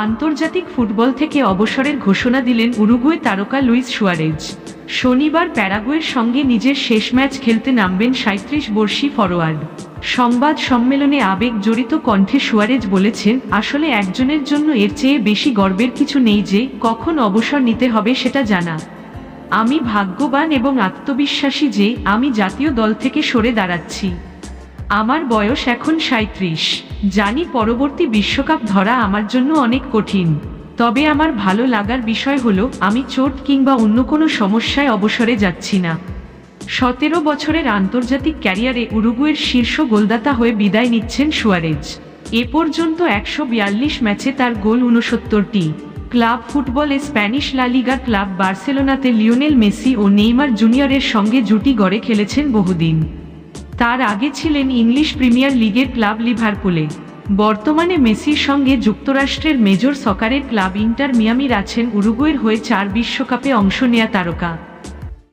আন্তর্জাতিক ফুটবল থেকে অবসরের ঘোষণা দিলেন উরুগুয়ে তারকা লুইস সুয়ারেজ। শনিবার প্যারাগুয়ের সঙ্গে নিজের শেষ ম্যাচ খেলতে নামবেন সাঁত্রিশ বর্ষী ফরোয়ার্ড। সংবাদ সম্মেলনে আবেগ জড়িত কণ্ঠে সুয়ারেজ বলেছেন, আসলে একজনের জন্য এর চেয়ে বেশি গর্বের কিছু নেই যে কখন অবসর নিতে হবে সেটা জানা। আমি ভাগ্যবান এবং আত্মবিশ্বাসী যে আমি জাতীয় দল থেকে সরে দাঁড়াচ্ছি। আমার বয়স এখন সাঁত্রিশ জানি পরবর্তী বিশ্বকাপ ধরা আমার জন্য অনেক কঠিন। তবে আমার ভালো লাগার বিষয় হলো, আমি চোট কিংবা অন্য কোনো সমস্যায় অবসরে যাচ্ছি না। সতেরো বছরের আন্তর্জাতিক ক্যারিয়ারে উরুগুয়ের শীর্ষ গোলদাতা হয়ে বিদায় নিচ্ছেন সুয়ারেজ। এ পর্যন্ত একশো বিয়াল্লিশ ম্যাচে তার গোল উনসত্তরটি ক্লাব ফুটবলে স্প্যানিশ লালিগার ক্লাব বার্সেলোনাতে লিওনেল মেসি ও নেইমার জুনিয়রের সঙ্গে জুটি গড়ে খেলেছেন বহুদিন। তার আগে ছিলেন ইংলিশ প্রিমিয়ার লিগের ক্লাব লিভারপুলে। বর্তমানে মেসির সঙ্গে যুক্তরাষ্ট্রের মেজর সকারের ক্লাব ইন্টার মিয়ামির আছেন উরুগুয়ের হয়ে চার বিশ্বকাপে অংশ নেয়া তারকা।